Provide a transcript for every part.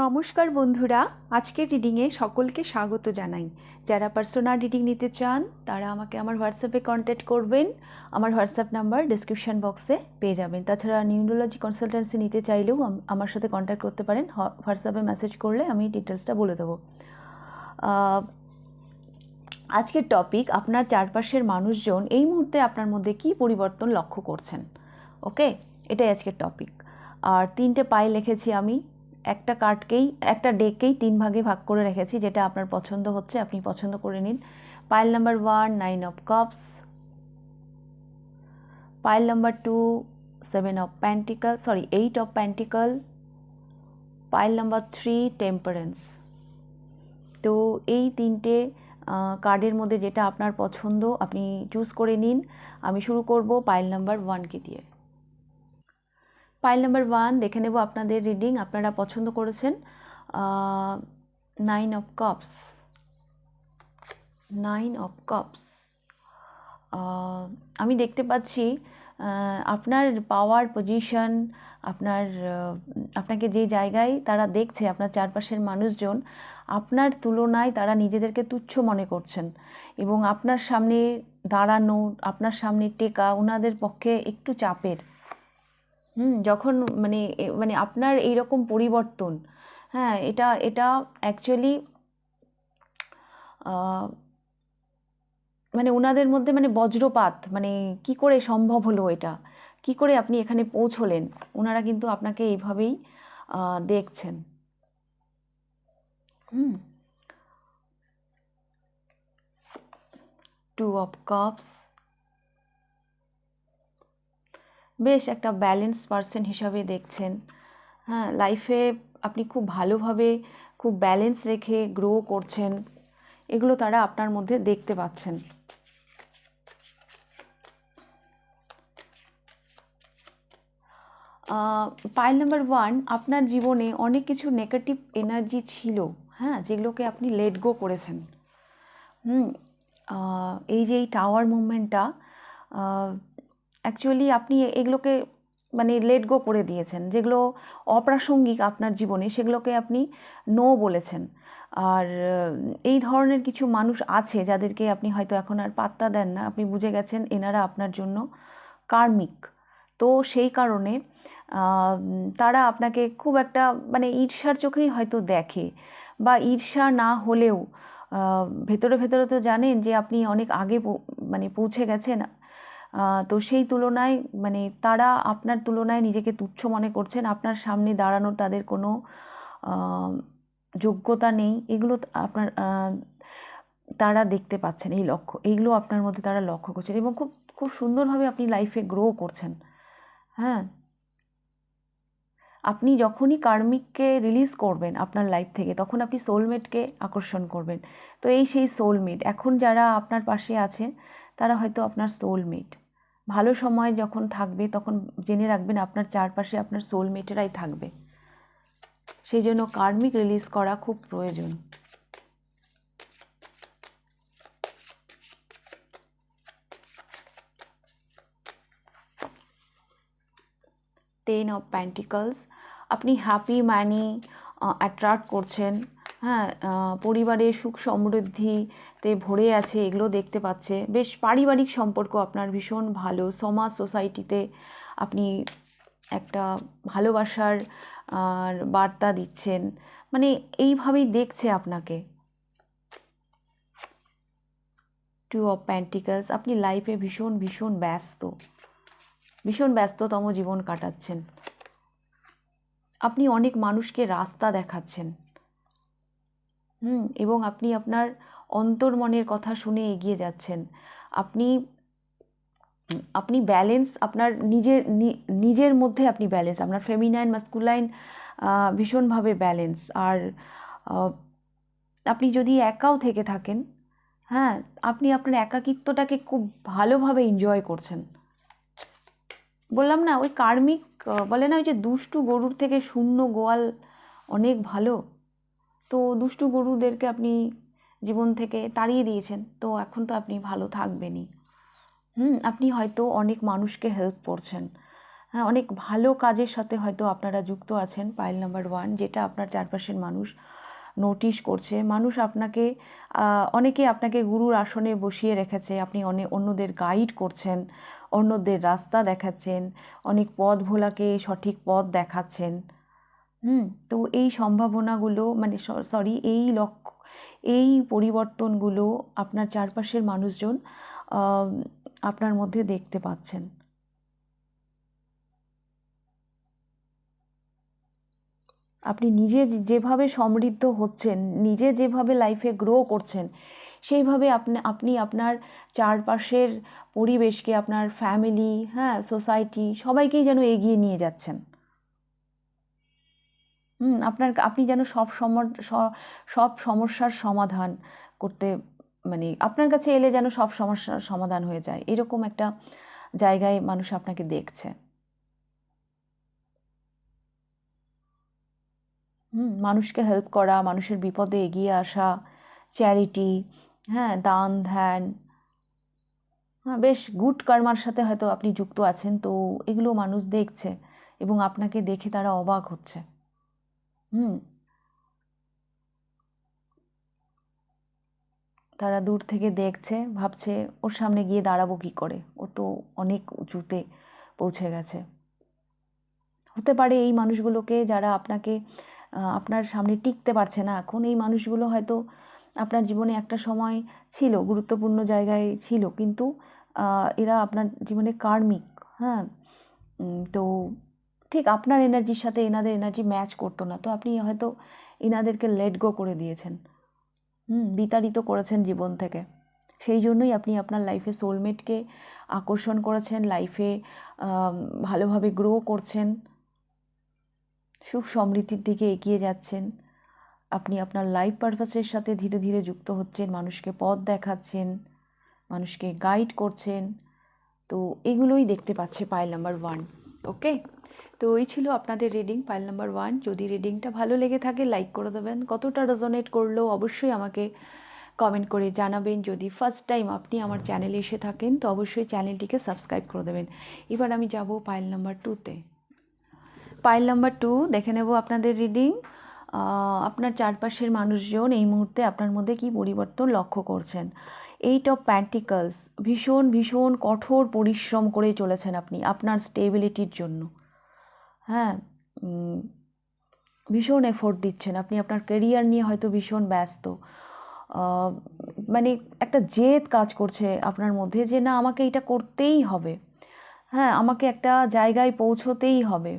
নমস্কার বন্ধুরা, আজকের রিডিংয়ে সকলকে স্বাগত জানাই। যারা পার্সোনাল রিডিং নিতে চান, তারা আমাকে আমার হোয়াটসঅ্যাপে কন্ট্যাক্ট করবেন। আমার হোয়াটসঅ্যাপ নাম্বার ডিসক্রিপশান বক্সে পেয়ে যাবেন। তাছাড়া নিউরোলজি কনসালটেন্সি নিতে চাইলেও আমার সাথে কন্ট্যাক্ট করতে পারেন। হোয়াটসঅ্যাপে মেসেজ করলে আমি ডিটেলসটা বলে দেবো। আজকের টপিক আপনার চারপাশের মানুষজন এই মুহূর্তে আপনার মধ্যে কী পরিবর্তন লক্ষ্য করছেন? ওকে এটাই আজকের টপিক আর তিনটে পায়ে লিখেছি আমি। একটা কার্ডকেই, একটা ডেকেই তিন ভাগে ভাগ করে রেখেছি, যেটা আপনার পছন্দ হচ্ছে, আপনি পছন্দ করে নিন। Pile number one nine of cups pile number two seven of pentacles sorry eight of pentacles pile number three temperance তো এই তিনটে কার্ডের মধ্যে যেটা আপনার পছন্দ, আপনি চুজ করে নিন। আমি শুরু করব পাইল নাম্বার ওয়ানকে দিয়ে। পাইল নাম্বার ওয়ান দেখে নেব আপনাদের রিডিং আপনারা পছন্দ করেছেন। Nine of cups nine of cups আমি দেখতে পাচ্ছি আপনার পাওয়ার পজিশন আপনার আপনাকে যে জায়গায় তারা দেখছে, আপনার চারপাশের মানুষজন, আপনার তুলনায় তারা নিজেদেরকে তুচ্ছ মনে করছেন। এবং আপনার সামনে দাঁড়ানো, আপনার সামনে টেকা ওনাদের পক্ষে একটু চাপের। হুম, যখন মানে মানে আপনার এই রকম পরিবর্তন হ্যাঁ এটা এটা অ্যাকচুয়ালি মানে ওনাদের মধ্যে মানে বজ্রপাত মানে কি করে সম্ভব হলো এটা? কি করে আপনি এখানে পৌঁছলেন? ওনারা কিন্তু আপনাকে এইভাবেই দেখছেন। হুম। টু অফ কাপস বেশ একটা ব্যালেন্স পার্সন হিসাবে দেখছেন। হ্যাঁ লাইফে আপনি খুব ভালোভাবে, খুব ব্যালেন্স রেখে গ্রো করছেন। এগুলো তারা আপনার মধ্যে দেখতে পাচ্ছেন। পাইল নাম্বার ওয়ান আপনার জীবনে অনেক কিছু নেগেটিভ এনার্জি ছিল হ্যাঁ যেগুলোকে আপনি লেট গো করেছেন। হুম এই যে এই টাওয়ার মুভমেন্টটা অ্যাকচুয়ালি আপনি এগুলোকে মানে লেট গো করে দিয়েছেন। যেগুলো অপ্রাসঙ্গিক আপনার জীবনে, সেগুলোকে আপনি নো বলেছেন। আর এই ধরনের কিছু মানুষ আছে যাদেরকে আপনি হয়তো এখন আর পাত্তা দেন না। আপনি বুঝে গেছেন এনারা আপনার জন্য কার্মিক। তো সেই কারণে তারা আপনাকে খুব একটা মানে ঈর্ষার চোখেই হয়তো দেখে বা ঈর্ষা না হলেও ভেতরে ভেতরে তো জানেন যে আপনি অনেক আগে মানে পৌঁছে গেছেন। তো সেই তুলনায় মানে তারা আপনার তুলনায় নিজেকে তুচ্ছ মনে করছেন, আপনার সামনে দাঁড়ানোর তাদের কোনো যোগ্যতা নেই, এগুলো আপনার তারা দেখতে পাচ্ছেন এই লক্ষ্য, এইগুলো আপনার মধ্যে তারা লক্ষ্য করছেন এবং খুব খুব সুন্দরভাবে আপনি লাইফে গ্রো করছেন হ্যাঁ? আপনি যখনই কার্মিককে রিলিজ করবেন আপনার লাইফ থেকে, তখন আপনি সোলমেটকে আকর্ষণ করবেন। তো এই সেই সোলমেট এখন যারা আপনার পাশে আছে তারা হয়তো আপনার সোলমেট ভালো সময় যখন থাকবে তখন জেনে রাখবেন আপনার চারপাশে আপনার সোলমেটেরাই থাকবে। সেই জন্য কার্মিক রিলিজ করা খুব প্রয়োজন। টেন অফ প্যান্টিকলস আপনি হ্যাপি মানি অ্যাট্রাক্ট করছেন। হ্যাঁ পরিবারের সুখ সমৃদ্ধিতে ভরে আছে, এগুলো দেখতে পাচ্ছে। বেশ পারিবারিক সম্পর্ক আপনার ভীষণ ভালো। সমাজ সোসাইটিতে আপনি একটা ভালোবাসার আর বার্তা দিচ্ছেন। মানে এইভাবেই দেখছে আপনাকে। টু অফ প্যান্টিকালস আপনি লাইফে ভীষণ ভীষণ ব্যস্ত। ভীষণ ব্যস্ততম জীবন কাটাচ্ছেন। আপনি অনেক মানুষকে রাস্তা দেখাচ্ছেন। হুম, এবং আপনি আপনার অন্তর্মনের কথা শুনে এগিয়ে যাচ্ছেন। আপনি আপনি ব্যালেন্স আপনার নিজের নিজের মধ্যে আপনি ব্যালেন্স আপনার ফেমিনাইন মাস্কুলাইন ভীষণভাবে ব্যালেন্স আর আপনি যদি একাও থেকে থাকেন হ্যাঁ আপনি আপনার একাকিত্বটাকে খুব ভালোভাবে এনজয় করছেন। বললাম না, ওই কার্মিক বলে না ওই যে দুষ্টু গরুর থেকে শূন্য গোয়াল অনেক ভালো? তো দুষ্টু গরুদেরকে আপনি জীবন থেকে তাড়িয়ে দিয়েছেন, তো এখন তো আপনি ভালো থাকবেনই। হুম, আপনি হয়তো অনেক মানুষকে হেল্প করছেন। হ্যাঁ অনেক ভালো কাজের সাথে হয়তো আপনারা যুক্ত আছেন পাইল নাম্বার ওয়ান যেটা আপনার চারপাশের মানুষ নোটিশ করছে। মানুষ আপনাকে অনেকে আপনাকে গুরুর আসনে বসিয়ে রেখেছে, আপনি অনেক অন্যদের গাইড করছেন, অন্যদের রাস্তা দেখাচ্ছেন, অনেক পথ ভোলাকে সঠিক পথ দেখাচ্ছেন। হুম, তো এই সম্ভাবনাগুলো মানে সরি এই লক্ষ্য এই পরিবর্তনগুলো আপনার চারপাশের মানুষজন আপনার মধ্যে দেখতে পাচ্ছেন। আপনি নিজে যেভাবে সমৃদ্ধ হচ্ছেন, নিজে যেভাবে লাইফে গ্রো করছেন, সেইভাবে আপনি আপনি আপনার চারপাশের পরিবেশকে, আপনার ফ্যামিলি হ্যাঁ সোসাইটি সবাইকেই যেন এগিয়ে নিয়ে যাচ্ছেন। হুম, আপনার আপনি যেন সব সব সমস্যার সমাধান করতে মানে আপনার কাছে এলে যেন সব সমস্যার সমাধান হয়ে যায়। এরকম একটা জায়গায় মানুষ আপনাকে দেখছে। হুম, মানুষকে হেল্প করা, মানুষের বিপদে এগিয়ে আসা চ্যারিটি হ্যাঁ দান, ধ্যান। হ্যাঁ বেশ গুড কর্মার সাথে হয়তো আপনি যুক্ত আছেন, তো এগুলো মানুষ দেখছে এবং আপনাকে দেখে তারা অবাক হচ্ছে। হুম। তারা দূর থেকে দেখছে, ভাবছে, ওর সামনে গিয়ে দাঁড়াবো কী করে? ও তো অনেক উঁচুতে পৌঁছে গেছে। হতে পারে এই মানুষগুলোকে যারা আপনাকে আপনার সামনে টিকতে পারছে না। এখন এই মানুষগুলো হয়তো আপনার জীবনে একটা সময় ছিল, গুরুত্বপূর্ণ জায়গায় ছিল। কিন্তু এরা আপনার জীবনে কার্মিক হ্যাঁ? তো ঠিক আপনার এনার্জির সাথে এনাদের এনার্জি ম্যাচ করতো না। তো আপনি হয়তো এনাদেরকে লেট গো করে দিয়েছেন। হুম, বিতাড়িত করেছেন জীবন থেকে। সেই জন্যই আপনি আপনার লাইফে সোলমেটকে আকর্ষণ করেছেন লাইফে ভালোভাবে গ্রো করছেন। সুখ সমৃদ্ধির দিকে এগিয়ে যাচ্ছেন। আপনি আপনার লাইফ পারপাসের সাথে ধীরে ধীরে যুক্ত হচ্ছেন, মানুষকে পথ দেখাচ্ছেন, মানুষকে গাইড করছেন। তো এগুলোই দেখতে পাচ্ছে পাইল নাম্বার ওয়ান ওকে তো ওই ছিল আপনাদের রিডিং পাইল নাম্বার ওয়ান যদি রিডিংটা ভালো লেগে থাকে লাইক করে দেবেন। কতটা রেজোনেট করল, অবশ্যই আমাকে কমেন্ট করে জানাবেন। যদি ফার্স্ট টাইম আপনি আমার চ্যানেলে এসে থাকেন, তো অবশ্যই চ্যানেলটিকে সাবস্ক্রাইব করে দেবেন। এবার আমি যাব পাইল নাম্বার টুতে পাইল নাম্বার টু দেখে নেব আপনাদের রিডিং আপনার চারপাশের মানুষজন এই মুহূর্তে আপনার মধ্যে কি পরিবর্তন লক্ষ্য করছেন? এইট অফ প্যান্টিকলস ভীষণ ভীষণ কঠোর পরিশ্রম করে চলেছেন আপনি, আপনার স্টেবিলিটির জন্য। হ্যাঁ ভীষণ এফোর্ট দিচ্ছেন। আপনি আপনার কেরিয়ার নিয়ে হয়তো ভীষণ ব্যস্ত। মানে একটা জেদ কাজ করছে আপনার মধ্যে যে, না, আমাকে এটা করতেই হবে। হ্যাঁ আমাকে একটা জায়গায় পৌঁছতেই হবে।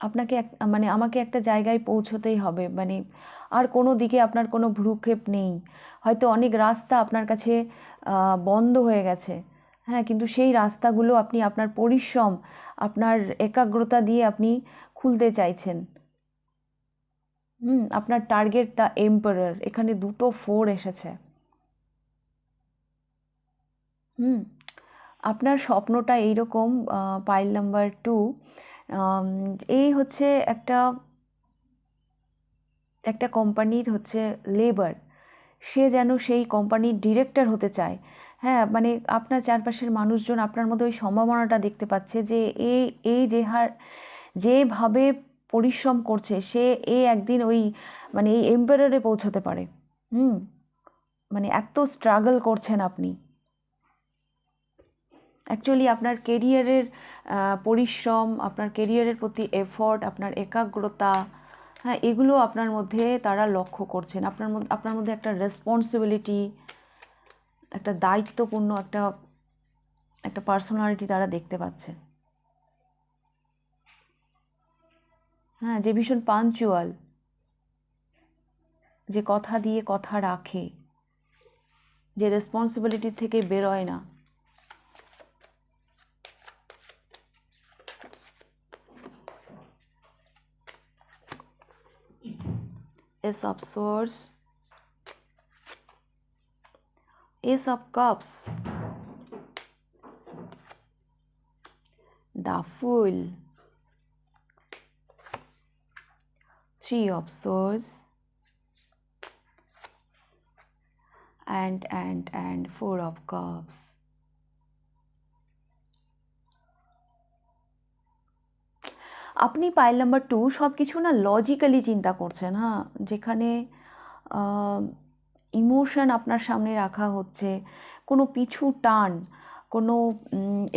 আপনাকে এক মানে আমাকে একটা জায়গায় পৌঁছতেই হবে। মানে আর কোনো দিকে আপনার কোনো ভ্রুক্ষেপ নেই। হয়তো অনেক রাস্তা আপনার কাছে বন্ধ হয়ে গেছে। হ্যাঁ কিন্তু সেই রাস্তাগুলো আপনি আপনার পরিশ্রম, আপনার একাগ্রতা দিয়ে আপনি খুলতে চাইছেন। হুম, আপনার টার্গেট দ্য এম্পারার এখানে দুটো ফোর এসেছে। হুম, আপনার স্বপ্নটা এইরকম পাইল নাম্বার টু এই হচ্ছে একটা একটা কোম্পানির হচ্ছে লেবার সে যেন সেই কোম্পানির ডিরেক্টর হতে চায়। হ্যাঁ মানে আপনার চারপাশের মানুষজন আপনার মধ্যে ওই সম্ভাবনাটা দেখতে পাচ্ছে যে এ এই যে হার, যেভাবে পরিশ্রম করছে, সে, এ একদিন ওই মানে এই এম্পায়ারে পৌঁছতে পারে। হুম? মানে এত স্ট্রাগল করছেন আপনি। অ্যাকচুয়ালি আপনার কেরিয়ারের পরিশ্রম, আপনার কেরিয়ারের প্রতি এফর্ট আপনার একাগ্রতা হ্যাঁ এগুলো আপনার মধ্যে তারা লক্ষ্য করছেন। আপনার মধ্যে আপনার মধ্যে একটা রেসপন্সিবিলিটি একটা দায়িত্বপূর্ণ একটা একটা পার্সোনালিটি তারা দেখতে পাচ্ছে। হ্যাঁ যে ভীষণ পাঞ্চুয়াল যে কথা দিয়ে কথা রাখে যে রেসপন্সিবিলিটি থেকে বেরোয় না। Ace of Swords, ace of cups the fool three of swords and and and four of cups আপনি পাইল নাম্বার টু সব কিছু না লজিক্যালি চিন্তা করছেন হ্যাঁ যেখানে ইমোশন আপনার সামনে রাখা হচ্ছে, কোনো পিছু টান, কোনো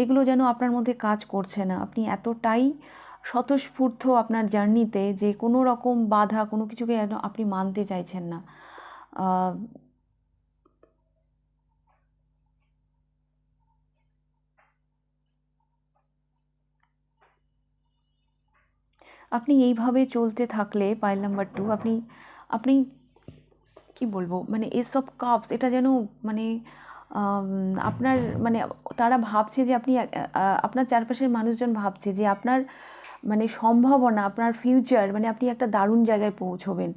এগুলো যেন আপনার মধ্যে কাজ করছে না। আপনি এতটাই স্বতঃস্ফূর্ত আপনার জার্নিতে যে কোনো রকম বাধা, কোনো কিছুকে যেন আপনি মানতে চাইছেন না। আপনি এইভাবে চলতে থাকলে পাইল নাম্বার টু আপনি আপনি কি বলব? মানে এসব কাপস এটা যেন মানে আপনার মানে তারা ভাবছে যে আপনি আপনার চারপাশের মানুষজন ভাবছে যে আপনার মানে সম্ভাবনা, আপনার ফিউচার মানে আপনি একটা দারুণ জায়গায় পৌঁছবেন।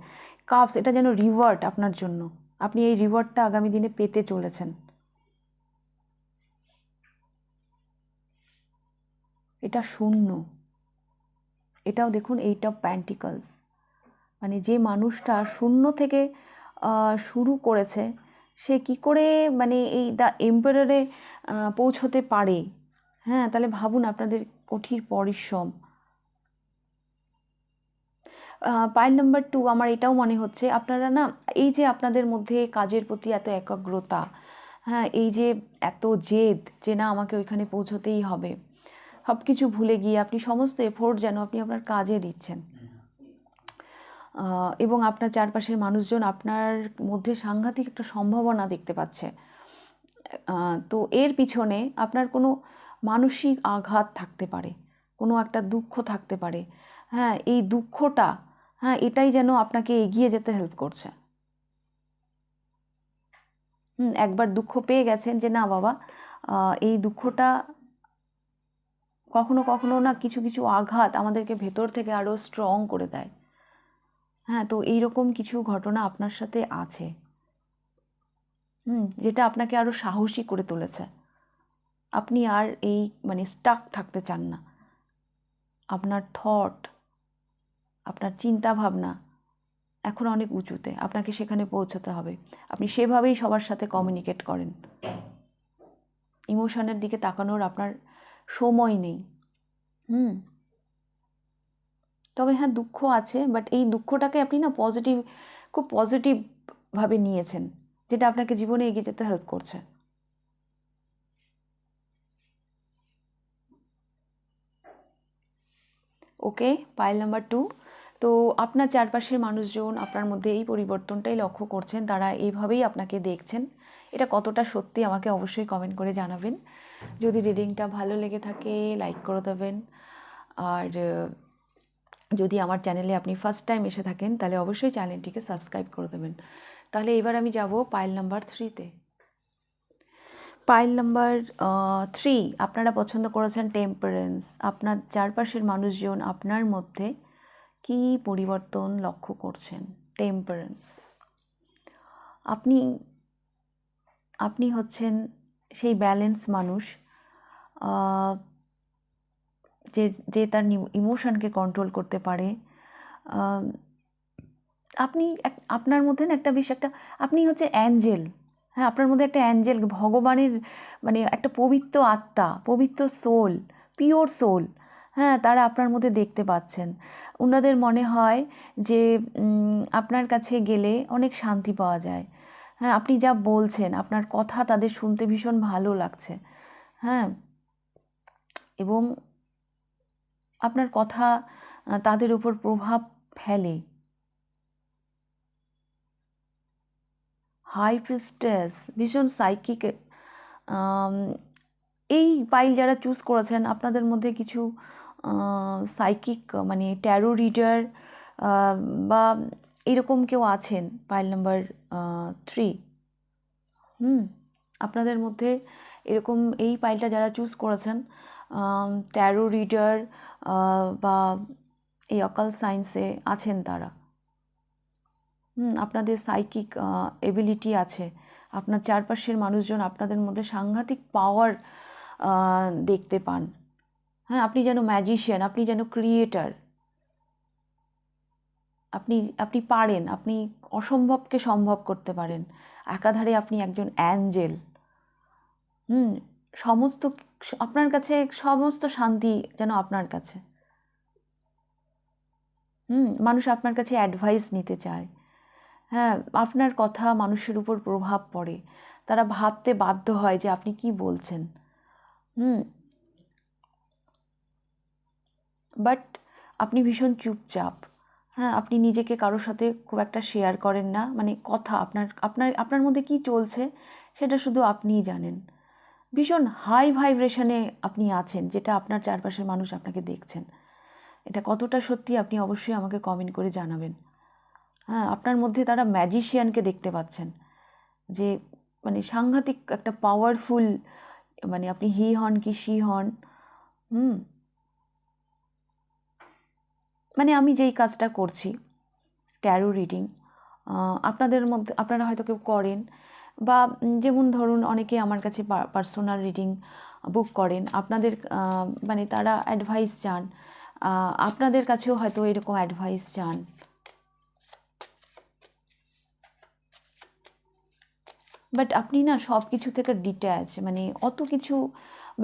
কাপস এটা যেন রিওয়ার্ড আপনার জন্য। আপনি এই রিওয়ার্ডটা আগামী দিনে পেতে চলেছেন। এটা শূন্য। এটাও দেখুন এইট অফ প্যান্টিকলস মানে যে মানুষটা শূন্য থেকে শুরু করেছে, সে কি করে মানে এই দ্য এম্পারারে পৌঁছতে পারে? হ্যাঁ তাহলে ভাবুন আপনাদের কঠিন পরিশ্রম। পাইল নাম্বার টু, আমার এটাও মনে হচ্ছে, আপনারা না, এই যে আপনাদের মধ্যে কাজের প্রতি এত একাগ্রতা হ্যাঁ এই যে এত জেদ যে না, আমাকে ওইখানে পৌঁছতেই হবে সব কিছু ভুলে গিয়ে আপনি সমস্ত এফোর্ট যেন আপনি আপনার কাজে দিচ্ছেন। এবং আপনার চারপাশের মানুষজন আপনার মধ্যে সাংঘাতিক একটা সম্ভাবনা দেখতে পাচ্ছে। তো এর পিছনে আপনার কোনো মানসিক আঘাত থাকতে পারে, কোনো একটা দুঃখ থাকতে পারে। হ্যাঁ এই দুঃখটা হ্যাঁ এটাই যেন আপনাকে এগিয়ে যেতে হেল্প করছে। হুম, একবার দুঃখ পেয়ে গেছেন যে, না বাবা এই দুঃখটা কখনো কখনো না কিছু কিছু আঘাত আমাদেরকে ভেতর থেকে আরও স্ট্রং করে দেয়। হ্যাঁ তো এইরকম কিছু ঘটনা আপনার সাথে আছে? হুম, যেটা আপনাকে আরও সাহসী করে তুলেছে। আপনি আর এই মানে স্টাক থাকতে চান না। আপনার থট আপনার চিন্তা ভাবনা এখন অনেক উঁচুতে। আপনাকে সেখানে পৌঁছতে হবে। আপনি সেভাবেই সবার সাথে কমিউনিকেট করেন। ইমোশনের দিকে তাকানোর আপনার সময় নেই। হুম। তবে হ্যাঁ দুঃখ আছে বাট এই দুঃখটাকে আপনি না পজিটিভ খুব পজিটিভভাবে নিয়েছেন, যেটা আপনাকে জীবনে এগিয়ে যেতে হেল্প করছে। ওকে পাইল নাম্বার টু তো আপনার চারপাশের মানুষজন আপনার মধ্যে এই পরিবর্তনটাই লক্ষ্য করছেন, তারা এইভাবেই আপনাকে দেখছেন। এটা কতটা সত্যি আমাকে অবশ্যই কমেন্ট করে জানাবেন। যদি রিডিংটা ভালো লেগে থাকে লাইক করে দেবেন। আর যদি আমার চ্যানেলে আপনি ফার্স্ট টাইম এসে থাকেন, তাহলে অবশ্যই চ্যানেলটিকে সাবস্ক্রাইব করে দেবেন। তাহলে এবার আমি যাব পাইল নাম্বার থ্রিতে পাইল নাম্বার থ্রি আপনারা পছন্দ করেছেন টেম্পারেন্স আপনার চারপাশের মানুষজন আপনার মধ্যে কি পরিবর্তন লক্ষ্য করছেন? টেম্পারেন্স আপনি আপনি হচ্ছেন সেই ব্যালেন্স মানুষ। যে যে তার ইমোশনকে কন্ট্রোল করতে পারে। আপনি আপনার মধ্যে না একটা বেশ একটা, আপনি হচ্ছে অ্যাঞ্জেল। হ্যাঁ আপনার মধ্যে একটা অ্যাঞ্জেল, ভগবানের মানে একটা পবিত্র আত্মা, পবিত্র সোল পিওর সোল হ্যাঁ তারা আপনার মধ্যে দেখতে পাচ্ছেন। ওনাদের মনে হয় যে আপনার কাছে গেলে অনেক শান্তি পাওয়া যায়। হ্যাঁ আপনি যা বলছেন, আপনার কথা তাদের শুনতে ভীষণ ভালো লাগছে। হ্যাঁ এবং আপনার কথা তাদের উপর প্রভাব ফেলে। হাই প্রিস্টেস ভীষণ সাইকিক এই পাইল যারা চুজ করেছেন, আপনাদের মধ্যে কিছু সাইকিক মানে ট্যারো রিডার বা এরকম কেউ আছেন? পাইল নাম্বার থ্রি হুম, আপনাদের মধ্যে এরকম এই পাইলটা যারা চুজ করেছেন ট্যারো রিডার বা এই অকাল সায়েন্সে আছেন তারা। হুম, আপনাদের সাইকিক এবিলিটি আছে। আপনার চারপাশের মানুষজন আপনাদের মধ্যে সাংঘাতিক পাওয়ার দেখতে পান। হ্যাঁ আপনি যেন ম্যাজিশিয়ান আপনি যেন ক্রিয়েটার আপনি আপনি পারেন, আপনি অসম্ভবকে সম্ভব করতে পারেন। একাধারে আপনি একজন অ্যাঞ্জেল হুম, সমস্ত আপনার কাছে সমস্ত শান্তি যেন আপনার কাছে। হুম, মানুষ আপনার কাছে অ্যাডভাইস নিতে চায়। হ্যাঁ আপনার কথা মানুষের উপর প্রভাব পড়ে। তারা ভাবতে বাধ্য হয় যে আপনি কি বলছেন। হুম। বাট আপনি ভীষণ চুপচাপ। হ্যাঁ আপনি নিজেকে কারোর সাথে খুব একটা শেয়ার করেন না। মানে কথা আপনার আপনার আপনার মধ্যে কি চলছে সেটা শুধু আপনিই জানেন। ভীষণ হাই ভাইব্রেশনে আপনি আছেন, যেটা আপনার চারপাশের মানুষ আপনাকে দেখছেন। এটা কতটা সত্যি আপনি অবশ্যই আমাকে কমেন্ট করে জানাবেন। হ্যাঁ আপনার মধ্যে তারা ম্যাজিশিয়ানকে দেখতে পাচ্ছেন। যে মানে সাংঘাতিক একটা পাওয়ারফুল মানে আপনি হি হন কি শি হন, হুম। মানে আমি যেই কাজটা করছি ট্যারো রিডিং আপনাদের মধ্যে, আপনারা হয়তো কেউ করেন বা যেমন ধরুন অনেকে আমার কাছে পার্সোনাল রিডিং বুক করেন, আপনাদের মানে তারা অ্যাডভাইস চান আপনাদের কাছেও হয়তো এরকম অ্যাডভাইস চান। বাট আপনি না সব কিছু থেকে ডিট্যাচ মানে অত কিছু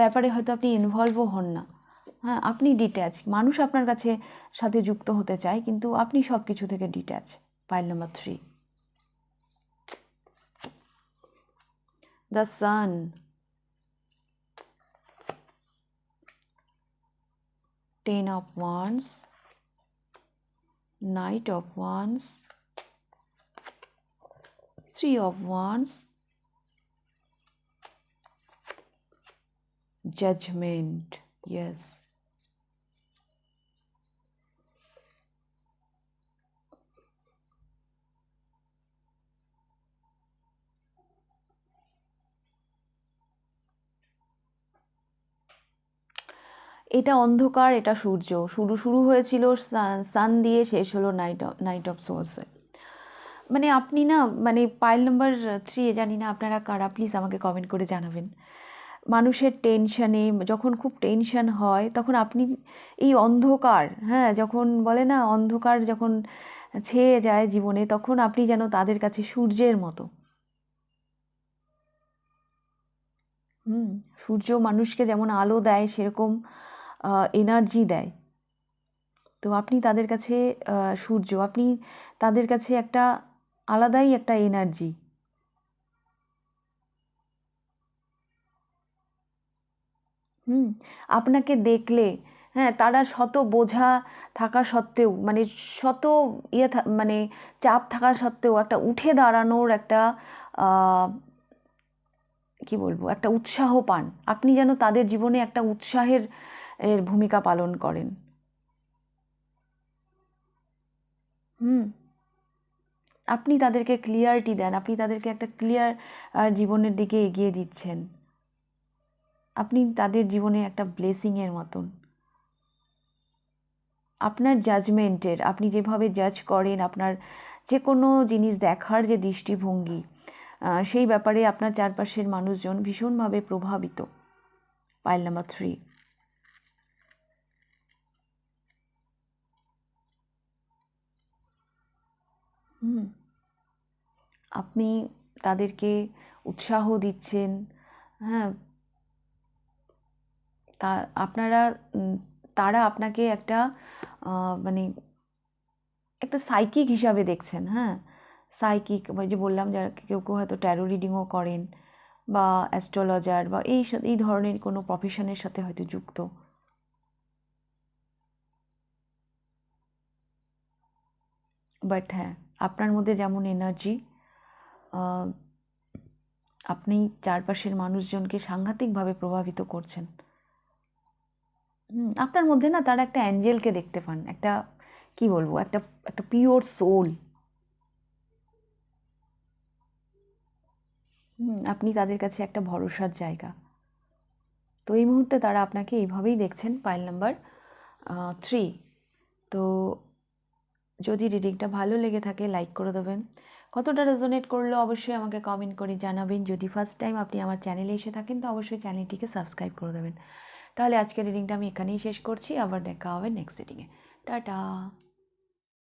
ব্যাপারে হয়তো আপনি ইনভলভও হন না। হ্যাঁ আপনি ডিট্যাচ মানুষ আপনার কাছে সাথে যুক্ত হতে চায়, কিন্তু আপনি সব কিছু থেকে detach pile number three the sun. Ten of wands. Knight of wands. Three of wands. Judgment. Yes. এটা অন্ধকার, এটা সূর্য। শুরু শুরু হয়েছিল সান দিয়ে শেষ হলো নাইট নাইট অফ সোর্সে। মানে আপনি না মানে পাইল নাম্বার থ্রি জানি না আপনারা কারা প্লিজ আমাকে কমেন্ট করে জানাবেন। মানুষের টেনশানে যখন খুব টেনশান হয়, তখন আপনি এই অন্ধকার হ্যাঁ যখন বলে না, অন্ধকার যখন ছেয়ে যায় জীবনে, তখন আপনি যেন তাদের কাছে সূর্যের মতো। হুম, সূর্য মানুষকে যেমন আলো দেয়, সেরকম এনার্জি দেয়। তো আপনি তাদের কাছে সূর্য, আপনি তাদের কাছে একটা আলাদাই একটা এনার্জি হুম, আপনাকে দেখলে হ্যাঁ তারা শত বোঝা থাকা সত্ত্বেও মানে শত ইয়ে মানে চাপ থাকা সত্ত্বেও একটা উঠে দাঁড়ানোর একটা কি বলব, একটা উৎসাহ পান। আপনি যেন তাদের জীবনে একটা উৎসাহের এর ভূমিকা পালন করেন। হুম। আপনি তাদেরকে ক্লিয়ারিটি দেন, আপনি তাদেরকে একটা ক্লিয়ার জীবনের দিকে এগিয়ে দিচ্ছেন। আপনি তাদের জীবনে একটা ব্লেসিংয়ের মতন। আপনার জাজমেন্টের আপনি যেভাবে জাজ করেন, আপনার যে কোনো জিনিস দেখার যে দৃষ্টিভঙ্গি সেই ব্যাপারে আপনার চারপাশের মানুষজন ভীষণভাবে প্রভাবিত। পাইল নাম্বার থ্রি হুম আপনি তাদেরকে উৎসাহ দিচ্ছেন হ্যাঁ। তা আপনারা তারা আপনাকে একটা মানে একটা সাইকিক হিসাবে দেখছেন হ্যাঁ। সাইকিক বা যে বললাম, যারা কেউ কেউ হয়তো ট্যারো রিডিংও করেন বা অ্যাস্ট্রোলজার বা এই এই ধরনের কোনো প্রফেশনের সাথে হয়তো যুক্ত। বাট হ্যাঁ আপনার মধ্যে যেমন এনার্জি আপনি চারপাশের মানুষজনকে সাংঘাতিকভাবে প্রভাবিত করছেন। আপনার মধ্যে না তারা একটা অ্যাঞ্জেলকে দেখতে পান, একটা, কি বলব, একটা একটা পিওর সোল আপনি তাদের কাছে একটা ভরসার জায়গা। তো এই মুহূর্তে তারা আপনাকে এইভাবেই দেখছেন পাইল নাম্বার থ্রি তো যদি রিডিংটা ভালো লেগে থাকে লাইক করে দেবেন। কতটা রেজোনেট করল অবশ্যই আমাকে কমেন্ট করে জানাবেন। যদি ফার্স্ট টাইম আপনি আমার চ্যানেলে এসে থাকেন, তো অবশ্যই চ্যানেলটিকে সাবস্ক্রাইব করে দেবেন। তাহলে আজকের রিডিংটা আমি এখানেই শেষ করছি। আবার দেখা হবে নেক্সট রিডিংয়ে টাটা!